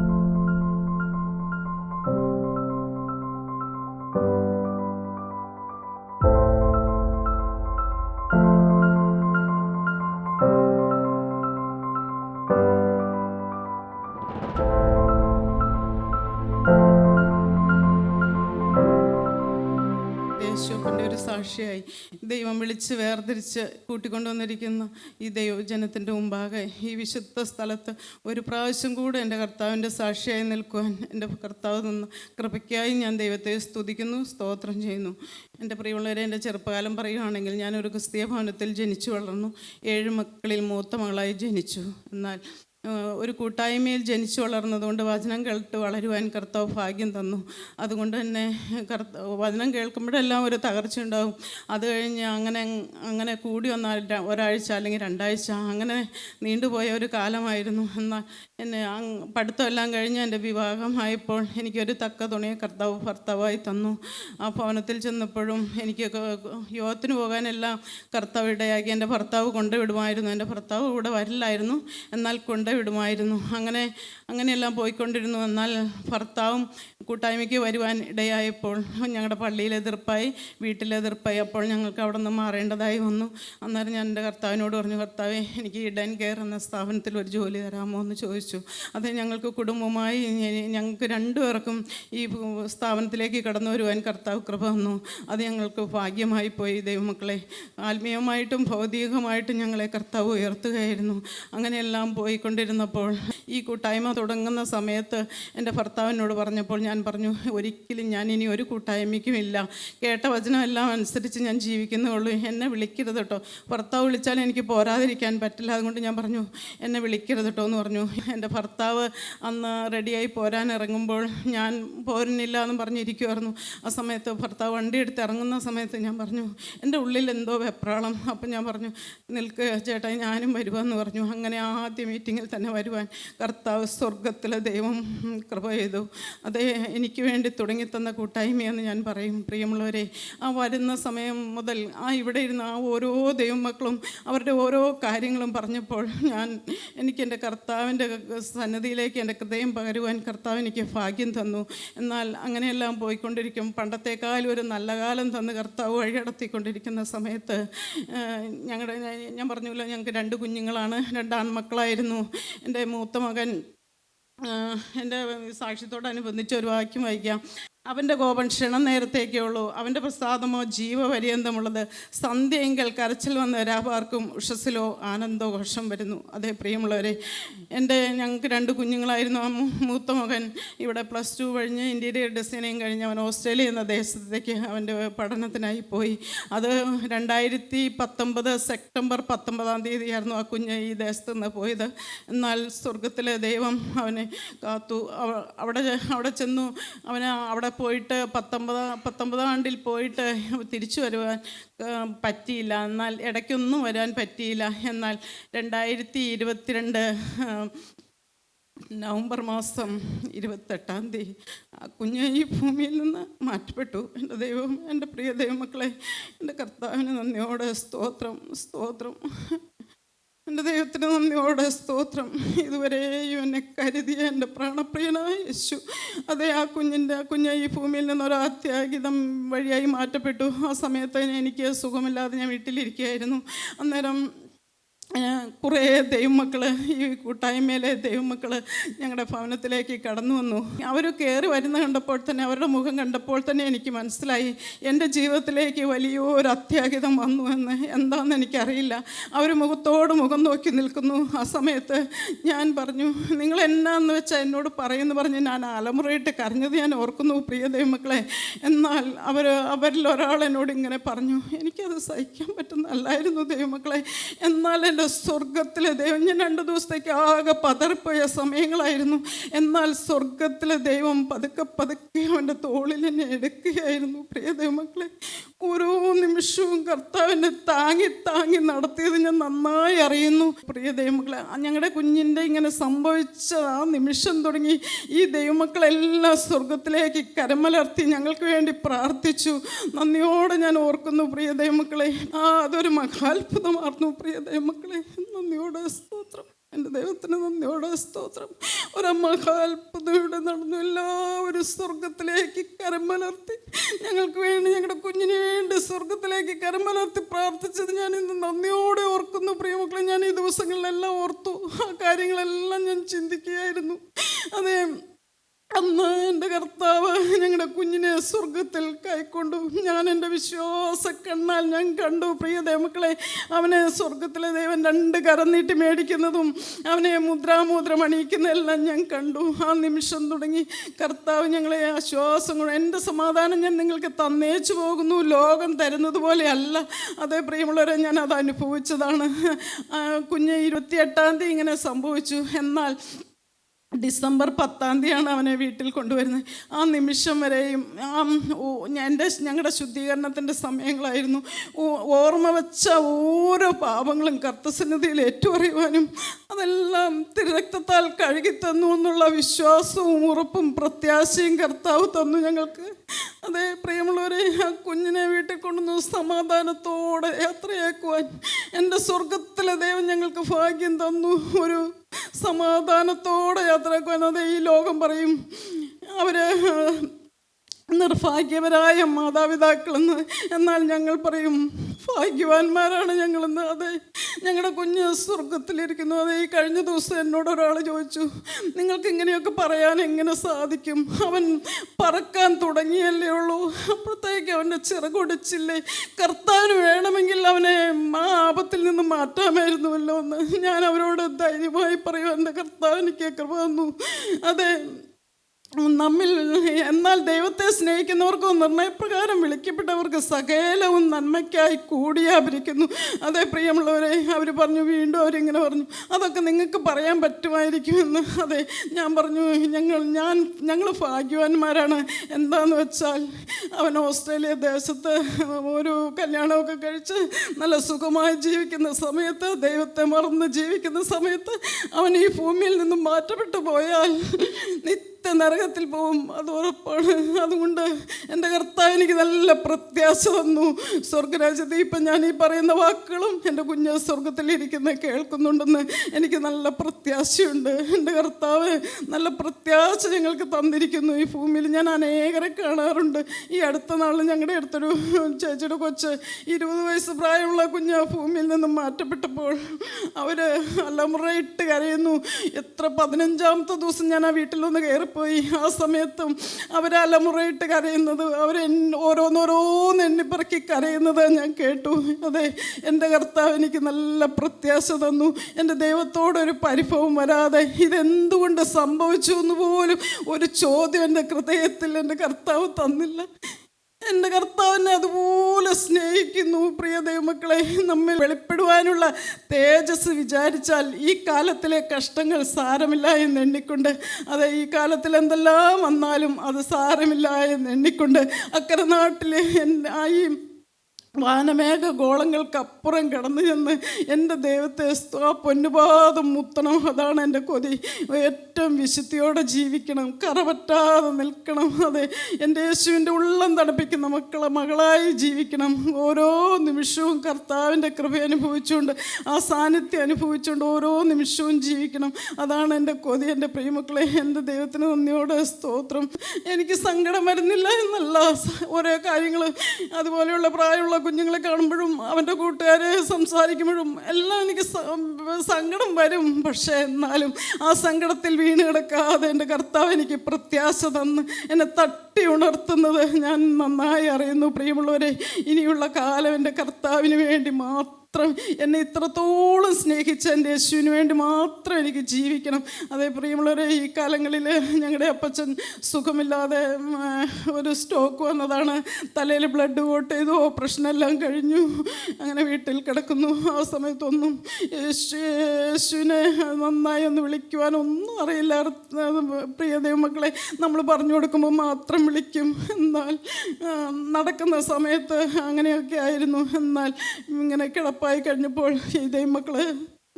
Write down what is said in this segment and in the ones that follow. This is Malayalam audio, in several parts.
thank you യേശുവിന്റെ ഒരു സാക്ഷിയായി. ദൈവം വിളിച്ച് വേർതിരിച്ച് കൂട്ടിക്കൊണ്ടുവന്നിരിക്കുന്ന. ഈ ദൈവജനത്തിന്റെ മുമ്പാകെ ഈ വിശുദ്ധ സ്ഥലത്ത് ഒരു പ്രാവശ്യം കൂടെ എന്റെ കർത്താവിന്റെ സാക്ഷിയായി നിൽക്കുവാൻ എന്റെ കർത്താവ് നിന്ന് കൃപയ്ക്കായി ഞാൻ ദൈവത്തെ സ്തുതിക്കുന്നു സ്തോത്രം ചെയ്യുന്നു. എന്റെ പ്രിയമുള്ളവരെ എന്റെ ചെറുപ്പകാലം പറയുകയാണെങ്കിൽ ഞാനൊരു ക്രിസ്തീയ ഭവനത്തിൽ ജനിച്ചു വളർന്നു. ഏഴ് മക്കളിൽ മൂത്ത മകളായി ജനിച്ചു. എന്നാൽ ഒരു കൂട്ടായ്മയിൽ ജനിച്ചു വളർന്നതുകൊണ്ട് വചനം കേട്ട് വളരുവാൻ കർത്താവ് ഭാഗ്യം തന്നു. അതുകൊണ്ട് തന്നെ കർത്ത വചനം കേൾക്കുമ്പോഴെല്ലാം ഒരു തകർച്ച ഉണ്ടാവും അത് കഴിഞ്ഞ് അങ്ങനെ അങ്ങനെ കൂടി വന്നാൽ ഒരാഴ്ച അല്ലെങ്കിൽ രണ്ടാഴ്ച അങ്ങനെ നീണ്ടുപോയ ഒരു കാലമായിരുന്നു. എന്നാൽ എന്നെ പഠിത്തമെല്ലാം കഴിഞ്ഞ് എന്റെ വിവാഹമായപ്പോൾ എനിക്കൊരു തക്ക തുണിയെ കർത്താവ് ഭർത്താവായി തന്നു. ആ ഭവനത്തിൽ ചെന്നപ്പോഴും എനിക്ക് യോഗത്തിന് പോകാനെല്ലാം കർത്താവ് ഇടയാക്കി. എന്റെ ഭർത്താവ് കൊണ്ടുവിടുമായിരുന്നു. എന്റെ ഭർത്താവ് ഇവിടെ വരില്ലായിരുന്നു. എന്നാൽ കൊണ്ടുവിടുമായിരുന്നു അങ്ങനെ അങ്ങനെയെല്ലാം പോയിക്കൊണ്ടിരുന്നു. എന്നാൽ ഭർത്താവും കൂട്ടായ്മയ്ക്ക് വരുവാൻ ഇടയായപ്പോൾ ഞങ്ങളുടെ പള്ളിയിലെ എതിർപ്പായി വീട്ടിലെ എതിർപ്പായി. അപ്പോൾ ഞങ്ങൾക്ക് അവിടെ നിന്ന് മാറേണ്ടതായി വന്നു. അന്നേരം ഞാൻ എന്റെ കർത്താവിനോട് പറഞ്ഞു കർത്താവെ എനിക്ക് ഇഡൻ കെയർ എന്ന സ്ഥാപനത്തിൽ ഒരു ജോലി തരാമോ? എന്ന് ചോദിച്ചു. അത് ഞങ്ങൾക്ക് കുടുംബമായി ഞങ്ങൾക്ക് രണ്ടുപേർക്കും ഈ സ്ഥാപനത്തിലേക്ക് കടന്നു വരുവാൻ കർത്താവ് കൃപ വന്നു അത് ഞങ്ങൾക്ക് ഭാഗ്യമായി പോയി. ദൈവമക്കളെ ആത്മീയമായിട്ടും ഭൗതികമായിട്ടും ഞങ്ങളെ കർത്താവ് ഉയർത്തുകയായിരുന്നു. അങ്ങനെയെല്ലാം പോയിക്കൊണ്ടിരുന്നപ്പോൾ ഈ കൂട്ടായ്മ തുടങ്ങുന്ന സമയത്ത് എന്റെ ഭർത്താവിനോട് പറഞ്ഞപ്പോൾ ഞാൻ പറഞ്ഞു ഒരിക്കലും ഞാൻ ഇനി ഒരു കൂട്ടായ്മയ്ക്കും ഇല്ല. കേട്ട വചനമെല്ലാം അനുസരിച്ച് ഞാൻ ജീവിക്കുന്നുള്ളൂ. എന്നെ വിളിക്കരുത് കേട്ടോ ഭർത്താവ് വിളിച്ചാൽ എനിക്ക് പോരാതിരിക്കാൻ പറ്റില്ല. അതുകൊണ്ട് ഞാൻ പറഞ്ഞു എന്നെ വിളിക്കരുത് കേട്ടോ എന്ന് പറഞ്ഞു. എന്റെ ഭർത്താവ് അന്ന് റെഡിയായി പോരാൻ ഇറങ്ങുമ്പോൾ ഞാൻ പോരുന്നില്ല എന്ന് പറഞ്ഞിരിക്കുമായിരുന്നു ആ സമയത്ത് ഭർത്താവ് വണ്ടി എടുത്ത് ഇറങ്ങുന്ന സമയത്ത് ഞാൻ പറഞ്ഞു എന്റെ ഉള്ളിൽ എന്തോ വെപ്രാളം. അപ്പം ഞാൻ പറഞ്ഞു നിൽക്ക് ചേട്ടാ ഞാനും വരുവാന്ന് പറഞ്ഞു. അങ്ങനെ ആദ്യ മീറ്റിങ്ങിൽ തന്നെ വരുവാൻ കർത്താവ് സ്വർഗത്തിലെ ദൈവം കൃപ ചെയ്തു. അത് എനിക്ക് വേണ്ടി തുടങ്ങിത്തന്ന കൂട്ടായ്മയെന്ന് ഞാൻ പറയും. പ്രിയമുള്ളവരെ ആ വരുന്ന സമയം മുതൽ ആ ഇവിടെ ഇരുന്ന ആ ഓരോ ദൈവമക്കളും അവരുടെ ഓരോ കാര്യങ്ങളും പറഞ്ഞപ്പോൾ ഞാൻ എനിക്ക് എന്റെ കർത്താവിന്റെ സന്നദ്ധിയിലേക്ക് എന്റെ ഹൃദയം പകരുവാൻ കർത്താവ് എനിക്ക് ഭാഗ്യം തന്നു. എന്നാൽ അങ്ങനെയെല്ലാം പോയിക്കൊണ്ടിരിക്കും. പണ്ടത്തേക്കാളും ഒരു നല്ല കാലം തന്ന് കർത്താവ് വഴിയടത്തിക്കൊണ്ടിരിക്കുന്ന സമയത്ത് ഞങ്ങളുടെ ഞാൻ പറഞ്ഞല്ലോ ഞങ്ങൾക്ക് രണ്ട് കുഞ്ഞുങ്ങളാണ് രണ്ട് ആൺമക്കളായിരുന്നു. എന്റെ മൂത്ത മകൻ എന്റെ സാക്ഷ്യത്തോടനുബന്ധിച്ച് ഒരു വാക്യം വായിക്കാം. അവന്റെ കോപം ക്ഷണം നേരത്തേക്കേ ഉള്ളൂ. അവന്റെ പ്രസാദമോ ജീവപര്യന്തമുള്ളത് സന്ധ്യയെങ്കിൽ കരച്ചിൽ വന്ന രാപാർക്കും ഉഷസ്സിലോ ആനന്ദഘോഷം വരുന്നു. അതേ പ്രിയമുള്ളവരെ എന്റെ ഞങ്ങൾക്ക് രണ്ട് കുഞ്ഞുങ്ങളായിരുന്നു. മൂത്ത മകൻ ഇവിടെ പ്ലസ് ടു കഴിഞ്ഞ് ഇന്റീരിയർ ഡിസൈനിങ് കഴിഞ്ഞ് അവൻ ഓസ്ട്രേലിയ എന്ന ദേശത്തേക്ക് അവന്റെ പഠനത്തിനായി പോയി. അത് രണ്ടായിരത്തി പത്തൊമ്പത് സെപ്റ്റംബർ പത്തൊമ്പതാം തീയതിയായിരുന്നു ആ കുഞ്ഞ് ഈ ദേശത്ത് നിന്ന് പോയത്. എന്നാൽ സ്വർഗത്തിലെ ദൈവം അവനെ കാത്തു. അവ- അവിടെ അവിടെ ചെന്നു. അവനെ അവിടെ പോയിട്ട് പത്തൊമ്പത് പത്തൊമ്പതാം ആണ്ടിൽ പോയിട്ട് തിരിച്ചു വരുവാൻ പറ്റിയില്ല. എന്നാൽ ഇടയ്ക്കൊന്നും വരാൻ പറ്റിയില്ല. എന്നാൽ രണ്ടായിരത്തി ഇരുപത്തിരണ്ട് നവംബർ മാസം ഇരുപത്തെട്ടാം തീയതി ആ കുഞ്ഞ് ഈ ഭൂമിയിൽ നിന്ന് മാറ്റപ്പെട്ടു. എന്റെ ദൈവം എന്റെ പ്രിയ ദൈവമക്കളെ എന്റെ കർത്താവിന് നന്ദിയോടെ സ്തോത്രം സ്തോത്രം. എന്റെ ദൈവത്തിന് നന്ദിയോടെ സ്തോത്രം. ഇതുവരെയും എന്നെ കരുതിയ എന്റെ പ്രാണപ്രിയനായ യേശു അതെ ആ കുഞ്ഞിന്റെ ആ കുഞ്ഞ് ഈ ഭൂമിയിൽ നിന്ന് ഒരു വഴിയായി മാറ്റപ്പെട്ടു. ആ സമയത്ത് എനിക്ക് സുഖമില്ലാതെ ഞാൻ വീട്ടിലിരിക്കുകയായിരുന്നു. അന്നേരം കുറേ ദൈവമക്കൾ ഈ കൂട്ടായ്മയിലെ ദൈവമക്കൾ ഞങ്ങളുടെ ഭവനത്തിലേക്ക് കടന്നു വന്നു. അവർ കയറി വരുന്ന കണ്ടപ്പോൾ തന്നെ അവരുടെ മുഖം കണ്ടപ്പോൾ തന്നെ എനിക്ക് മനസ്സിലായി. എന്റെ ജീവിതത്തിലേക്ക് വലിയൊരു അത്യാഹിതം വന്നു എന്ന്. എന്താണെന്ന് എനിക്കറിയില്ല. അവർ മുഖത്തോട് മുഖം നോക്കി നിൽക്കുന്നു. ആ സമയത്ത് ഞാൻ പറഞ്ഞു നിങ്ങൾ എന്നാന്ന് വെച്ചാൽ എന്നോട് പറയുമെന്ന് പറഞ്ഞ് ഞാൻ അലമുറയിട്ട് കരഞ്ഞത് ഞാൻ ഓർക്കുന്നു പ്രിയ ദൈവമക്കളെ. എന്നാൽ അവർ അവരിൽ ഒരാൾ എന്നോട് ഇങ്ങനെ പറഞ്ഞു എനിക്കത് സഹിക്കാൻ പറ്റുന്നല്ലായിരുന്നു ദൈവമക്കളെ. എന്നാൽ എന്റെ സ്വർഗത്തിലെ ദൈവം ഞാൻ രണ്ട് ദിവസത്തേക്ക് ആകെ പതറിപ്പോയ സമയങ്ങളായിരുന്നു. എന്നാൽ സ്വർഗത്തിലെ ദൈവം പതുക്കെ പതുക്കെ അവന്റെ തോളിൽ എന്നെ എടുക്കുകയായിരുന്നു. പ്രിയ ദൈവമക്കളെ ഓരോ നിമിഷവും കർത്താവിനെ താങ്ങി താങ്ങി നടത്തിയത് ഞാൻ നന്നായി അറിയുന്നു. പ്രിയ ദൈവമക്കളെ ഞങ്ങളുടെ കുഞ്ഞിന്റെ ഇങ്ങനെ സംഭവിച്ച ആ നിമിഷം തുടങ്ങി ഈ ദൈവമക്കളെല്ലാം സ്വർഗത്തിലേക്ക് കരമലർത്തി ഞങ്ങൾക്ക് വേണ്ടി പ്രാർത്ഥിച്ചു. നന്ദിയോടെ ഞാൻ ഓർക്കുന്നു പ്രിയ ദൈവമക്കളെ ആ അതൊരു മഹാത്ഭുതമായിരുന്നു പ്രിയ ദൈവമക്കളെ നന്ദിയോടെ സ്തോത്രം. എന്റെ ദൈവത്തിന് നന്ദിയോടെ സ്തോത്രം. ഒരമ്മ അത്ഭുതയുടെ നടന്നു എല്ലാവരും സ്വർഗത്തിലേക്ക് കരമലർത്തി. ഞങ്ങൾക്ക് വേണ്ടി ഞങ്ങളുടെ കുഞ്ഞിന് വേണ്ടി സ്വർഗത്തിലേക്ക് കരമലർത്തി പ്രാർത്ഥിച്ചത് ഞാൻ ഇന്ന് നന്ദിയോടെ ഓർക്കുന്നു. പ്രിയമക്കളെ ഞാൻ ഈ ദിവസങ്ങളിലെല്ലാം ഓർത്തു. ആ കാര്യങ്ങളെല്ലാം ഞാൻ ചിന്തിക്കുകയായിരുന്നു. അതേ ഞങ്ങളുടെ കുഞ്ഞിനെ സ്വർഗത്തിൽ കൈക്കൊണ്ടു. ഞാൻ എന്റെ വിശ്വാസ കണ്ണാൽ ഞാൻ കണ്ടു. പ്രിയ ദേവക്കളെ അവനെ സ്വർഗത്തിലെ ദൈവൻ രണ്ട് കരം നീട്ടി മേടിക്കുന്നതും അവനെ മുദ്രാമുദ്രം അണിയിക്കുന്നതെല്ലാം ഞാൻ കണ്ടു. ആ നിമിഷം തുടങ്ങി കർത്താവ് ഞങ്ങളെ ആശ്വാസം കൊണ്ട് എന്റെ സമാധാനം ഞാൻ നിങ്ങൾക്ക് തന്നേച്ചു പോകുന്നു. ലോകം തരുന്നത് പോലെയല്ല. അതേ പ്രിയമുള്ളവരെ ഞാൻ അത് അനുഭവിച്ചതാണ്. കുഞ്ഞ് ഇരുപത്തിയെട്ടാം തീയതി ഇങ്ങനെ സംഭവിച്ചു. എന്നാൽ ഡിസംബർ പത്താം തീയതിയാണ് അവനെ വീട്ടിൽ കൊണ്ടുവരുന്നത്. ആ നിമിഷം വരെയും ആ എന്റെ ഞങ്ങളുടെ ശുദ്ധീകരണത്തിന്റെ സമയങ്ങളായിരുന്നു. ഓർമ്മ വെച്ച ഓരോ പാപങ്ങളും കർത്തസന്നിധിയിൽ ഏറ്റുപറയുവാനും അതെല്ലാം തിരക്തത്താൽ കഴുകി തന്നു എന്നുള്ള വിശ്വാസവും ഉറപ്പും പ്രത്യാശയും കർത്താവ് തന്നു ഞങ്ങൾക്ക്. അതെ പ്രിയമുള്ളവരെ ആ കുഞ്ഞിനെ വീട്ടിൽ കൊണ്ടുവന്നു സമാധാനത്തോടെ യാത്രയാക്കുവാൻ എന്റെ സ്വർഗത്തിലെ ദൈവം ഞങ്ങൾക്ക് ഭാഗ്യം തന്നു. ഒരു സമാധാനത്തോടെ യാത്രയാക്കുവാൻ എന്നത് ഈ ലോകം പറയും. അവർ നിർഭാഗ്യവരായ മാതാപിതാക്കളെന്ന് എന്നാൽ ഞങ്ങൾ പറയും ഭാഗ്യവാന്മാരാണ് ഞങ്ങളെന്ന്. അതെ ഞങ്ങളുടെ കുഞ്ഞ് സ്വർഗത്തിലിരിക്കുന്നു അതെ ഈ കഴിഞ്ഞ ദിവസം എന്നോട് ഒരാൾ ചോദിച്ചു നിങ്ങൾക്ക് ഇങ്ങനെയൊക്കെ പറയാൻ എങ്ങനെ സാധിക്കും? അവൻ പറക്കാൻ തുടങ്ങിയല്ലേ ഉള്ളൂ. അപ്പോഴത്തേക്ക് അവന്റെ ചിറകൊടിച്ചില്ലേ കർത്താവിന് വേണമെങ്കിൽ അവനെ ആ ആപത്തിൽ നിന്ന് മാറ്റാമായിരുന്നുവല്ലോ എന്ന് ഞാൻ അവരോട് ധൈര്യമായി പറയൂ എന്റെ കർത്താവ് എനിക്ക് അതെ നമ്മിൽ എന്നാൽ ദൈവത്തെ സ്നേഹിക്കുന്നവർക്കോ നിർണയപ്രകാരം വിളിക്കപ്പെട്ടവർക്ക് സകലവും നന്മയ്ക്കായി കൂടിയാഭരിക്കുന്നു അതേ പ്രിയമുള്ളവരെ അവർ പറഞ്ഞു വീണ്ടും അവരിങ്ങനെ പറഞ്ഞു അതൊക്കെ നിങ്ങൾക്ക് പറയാൻ പറ്റുമായിരിക്കുമെന്ന്. അതെ ഞാൻ പറഞ്ഞു ഞങ്ങൾ ഞാൻ ഞങ്ങൾ ഭാഗ്യവാന്മാരാണ്. എന്താന്ന് വെച്ചാൽ അവൻ ഓസ്ട്രേലിയ ദേശത്ത് ഒരു കല്യാണമൊക്കെ കഴിച്ച് നല്ല സുഖമായി ജീവിക്കുന്ന സമയത്ത് ദൈവത്തെ മറന്ന് ജീവിക്കുന്ന സമയത്ത് അവൻ ഈ ഭൂമിയിൽ നിന്നും മാറ്റപ്പെട്ടു പോയാൽ നരകത്തിൽ പോകും അത് ഉറപ്പാണ്. അതുകൊണ്ട് എന്റെ കർത്താവ് എനിക്ക് നല്ല പ്രത്യാശ തന്നു. സ്വർഗരാജ്യത്തെ ഇപ്പം ഞാൻ ഈ പറയുന്ന വാക്കുകളും എന്റെ കുഞ്ഞ് സ്വർഗത്തിലിരിക്കുന്ന കേൾക്കുന്നുണ്ടെന്ന് എനിക്ക് നല്ല പ്രത്യാശയുണ്ട്. എന്റെ കർത്താവ് നല്ല പ്രത്യാശ ഞങ്ങൾക്ക് തന്നിരിക്കുന്നു. ഈ ഭൂമിയിൽ ഞാൻ അനേകരെ കാണാറുണ്ട്. ഈ അടുത്ത നാളിൽ ഞങ്ങളുടെ അടുത്തൊരു ചേച്ചിയുടെ കൊച്ച് ഇരുപത് വയസ്സ് പ്രായമുള്ള കുഞ്ഞ് ഭൂമിയിൽ നിന്നും മാറ്റപ്പെട്ടപ്പോൾ അവർ അലമുറയിട്ട് കരയുന്നു. എത്ര പതിനഞ്ചാമത്തെ ദിവസം ഞാൻ ആ വീട്ടിലൊന്ന് കയറിപ്പോയി ആ സമയത്തും അവർ അലമുറയിട്ട് കരയുന്നത് അവർ ഓരോന്നോരോന്ന് എണ്ണിപ്പറക്കി കരയുന്നത് ഞാൻ കേട്ടു. അതെ എന്റെ കർത്താവ് എനിക്ക് നല്ല പ്രത്യാശ തന്നു. എന്റെ ദൈവത്തോടൊരു പരിഭവം വരാതെ ഇതെന്തുകൊണ്ട് സംഭവിച്ചു എന്ന് പോലും ഒരു ചോദ്യം എന്റെ ഹൃദയത്തിൽ എന്റെ കർത്താവ് തന്നില്ല. എന്റെ കർത്താവിനെ അതുപോലെ സ്നേഹിക്കുന്നു. പ്രിയ ദൈവമക്കളെ നമ്മൾ വെളിപ്പെടുവാനുള്ള തേജസ് വിചാരിച്ചാൽ ഈ കാലത്തിലെ കഷ്ടങ്ങൾ സാരമില്ല എന്ന് എണ്ണിക്കൊണ്ട് അതെ ഈ കാലത്തിൽ എന്തെല്ലാം വന്നാലും അത് സാരമില്ല എന്ന് എണ്ണിക്കൊണ്ട് അക്കരെ നാട്ടിലെ ഈ വാനമേഘ ഗോളങ്ങൾക്കപ്പുറം കടന്നു ചെന്ന് എന്റെ ദൈവത്തെ ആ പൊന്നുപാദം മുത്തണം. അതാണ് എന്റെ കൊതി. ഏറ്റവും വിശുദ്ധിയോടെ ജീവിക്കണം. കറപറ്റാതെ നിൽക്കണം. അതെ എന്റെ യേശുവിന്റെ ഉള്ളം തണുപ്പിക്കുന്ന മക്കളെ മകളായി ജീവിക്കണം. ഓരോ നിമിഷവും കർത്താവിന്റെ കൃപ അനുഭവിച്ചുകൊണ്ട് ആ സാന്നിധ്യം അനുഭവിച്ചുകൊണ്ട് ഓരോ നിമിഷവും ജീവിക്കണം. അതാണ് എന്റെ കൊതി. എന്റെ പ്രിയമക്കളെ എന്റെ ദൈവത്തിന് നന്ദിയോടെ സ്തോത്രം. എനിക്ക് സങ്കടം വരുന്നില്ല എന്നല്ല. ഓരോ കാര്യങ്ങൾ അതുപോലെയുള്ള പ്രായമുള്ള കുഞ്ഞുങ്ങളെ കാണുമ്പോഴും അവന്റെ കൂട്ടുകാരെ സംസാരിക്കുമ്പോഴും എല്ലാം എനിക്ക് സങ്കടം വരും. പക്ഷേ എന്നാലും ആ സങ്കടത്തിൽ വീണ് കിടക്കാതെ എന്റെ കർത്താവ് എനിക്ക് പ്രത്യാശ തന്ന് എന്നെ തട്ടി ഉണർത്തുന്നത് ഞാൻ നന്നായി അറിയുന്നു. പ്രിയമുള്ളവരെ ഇനിയുള്ള കാലം എന്റെ കർത്താവിന് വേണ്ടി മാത്രം എന്നെ ഇത്രത്തോളം സ്നേഹിച്ച എന്റെ യേശുവിന് വേണ്ടി മാത്രം എനിക്ക് ജീവിക്കണം. അതേ പ്രിയമുള്ളവരെ ഈ കാലങ്ങളിൽ ഞങ്ങളുടെ അപ്പച്ചൻ സുഖമില്ലാതെ ഒരു സ്റ്റോക്ക് വന്നതാണ്. തലയിൽ ബ്ലഡ് വോട്ട് ചെയ്തു ഓപ്പറേഷൻ എല്ലാം കഴിഞ്ഞു. അങ്ങനെ വീട്ടിൽ കിടക്കുന്നു. ആ സമയത്തൊന്നും യേശു യേശുവിനെ നന്നായി ഒന്ന് വിളിക്കുവാനൊന്നും അറിയില്ല. പ്രിയ ദൈവമക്കളെ നമ്മൾ പറഞ്ഞു കൊടുക്കുമ്പോൾ മാത്രം വിളിക്കും. എന്നാൽ നടക്കുന്ന സമയത്ത് അങ്ങനെയൊക്കെ ആയിരുന്നു. എന്നാൽ ഇങ്ങനെ കിടപ്പായി കഴിഞ്ഞപ്പോൾ ഈ മക്കൾ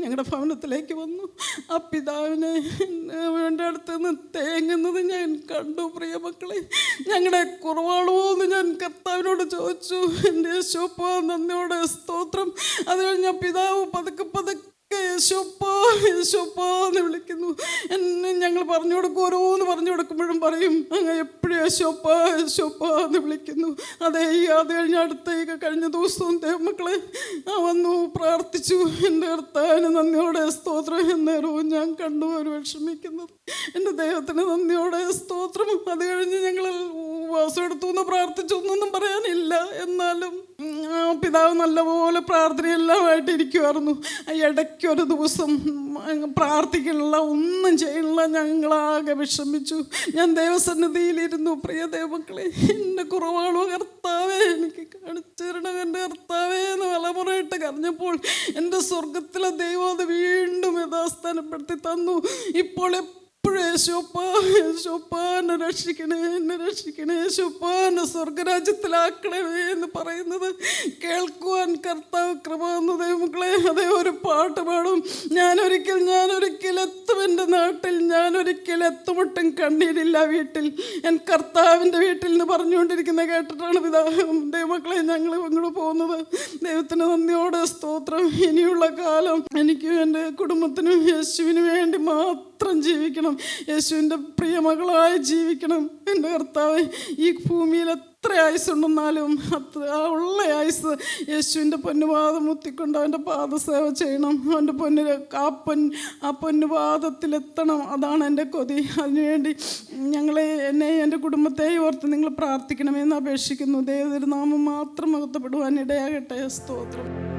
ഞങ്ങളുടെ ഭവനത്തിലേക്ക് വന്നു. ആ പിതാവിനെ എന്റെ അടുത്ത് നിന്ന് തേങ്ങുന്നത് ഞാൻ കണ്ടു പ്രിയ മക്കളെ. ഞങ്ങളുടെ കുറവാണോ എന്ന് ഞാൻ കർത്താവിനോട് ചോദിച്ചു. എന്റെ യേശോപ്പ നന്ദിയോടെ സ്തോത്രം. അത് കഴിഞ്ഞ പിതാവ് പതുക്കെ പതുക്കെ യേശോപ്പാ യേശോപ്പാ എന്ന് വിളിക്കുന്നു. എന്നെ ഞങ്ങൾ പറഞ്ഞു കൊടുക്കും ഓരോന്ന് പറഞ്ഞു കൊടുക്കുമ്പോഴും പറയും അങ്ങ് എപ്പോഴും യേശോപ്പാ യേശോപ്പാ എന്ന് വിളിക്കുന്നു. അതേ അത് കഴിഞ്ഞ അടുത്തേക്ക് കഴിഞ്ഞ ദിവസവും മക്കളെ ആ വന്നു പ്രാർത്ഥിച്ചു. എന്റെ കർത്താവിന് നന്ദിയോടെ സ്തോത്രം. എന്നേരവും ഞാൻ കണ്ടു ഒരു വിഷമിക്കുന്നത്. എന്റെ ദൈവത്തിന് നന്ദിയോടെ സ്തോത്രം. അത് കഴിഞ്ഞ് ഞങ്ങൾ ഉപവാസം എടുത്തു എന്ന് പ്രാർത്ഥിച്ചു. എന്നൊന്നും പറയാനില്ല. എന്നാലും പിതാവ് നല്ലപോലെ പ്രാർത്ഥനയെല്ലാമായിട്ട് ഇരിക്കുമായിരുന്നു ആ ഇടയ്ക്ക് ഒരു ദിവസം പ്രാർത്ഥിക്കണില്ല ഒന്നും ചെയ്യണില്ല ഞങ്ങളാകെ വിഷമിച്ചു. ഞാൻ ദൈവസന്നിധിയിലിരുന്നു. പ്രിയ ദൈവമക്കളെ എന്റെ കുറവാണോ കർത്താവേ? എനിക്ക് കാണിച്ചു തരണം എന്റെ കർത്താവേ എന്ന് വിലമുറയിട്ട് കരഞ്ഞപ്പോൾ എന്റെ സ്വർഗത്തിലെ ദൈവം അത് വീണ്ടും യഥാസ്ഥാനപ്പെടുത്തി തന്നു. ഇപ്പോൾ എപ്പോഴും യേശോപ്പാ യേശോപ്പാ എന്നെ രക്ഷിക്കണേ എന്നെ രക്ഷിക്കണേ യേശോപ്പാ എന്നെ സ്വർഗരാജ്യത്തിലാക്കണേ എന്ന് പറയുന്നത് കേൾക്കുവാൻ കർത്താവ് കൃപ എന്ന ദൈവമക്കളെ അതേ ഒരു പാട്ട് പാടും. ഞാനൊരിക്കൽ ഞാനൊരിക്കൽ എത്തും എന്റെ നാട്ടിൽ ഞാനൊരിക്കൽ എത്തുമുട്ടും കണ്ണീരില്ല വീട്ടിൽ. എൻ കർത്താവിന്റെ വീട്ടിൽ നിന്ന് പറഞ്ഞുകൊണ്ടിരിക്കുന്ന കേട്ടിട്ടാണ് പിതാ ദൈവമക്കളെ ഞങ്ങൾ ഇങ്ങോട്ട് പോകുന്നത്. ദൈവത്തിന് നന്ദിയോടെ സ്തോത്രം. ഇനിയുള്ള കാലം എനിക്കും എന്റെ കുടുംബത്തിനും യേശുവിന് വേണ്ടി മാത്രം ജീവിക്കണം. യേശുവിന്റെ പ്രിയമകളായി ജീവിക്കണം. എന്റെ കർത്താവ് ഈ ഭൂമിയിൽ എത്ര ആയുസ്സുണ്ടെന്നാലും അത്ര ഉള്ള ആയുസ് യേശുവിന്റെ പൊന്നുപാദം മുത്തിക്കൊണ്ട് അവന്റെ പാദസേവ ചെയ്യണം. അവന്റെ പൊന്നിൽ ആ പൊൻ ആ പൊന്നുപാദത്തിലെത്തണം അതാണ് എന്റെ കൊതി. അതിനുവേണ്ടി ഞങ്ങളെ എന്നെ എന്റെ കുടുംബത്തെ ഓർത്ത് നിങ്ങൾ പ്രാർത്ഥിക്കണമെന്ന് അപേക്ഷിക്കുന്നു. ദൈവതിരുനാമം നാമം മാത്രം മകത്തപ്പെടുവാൻ ഇടയാകട്ടെ. സ്തോത്രം.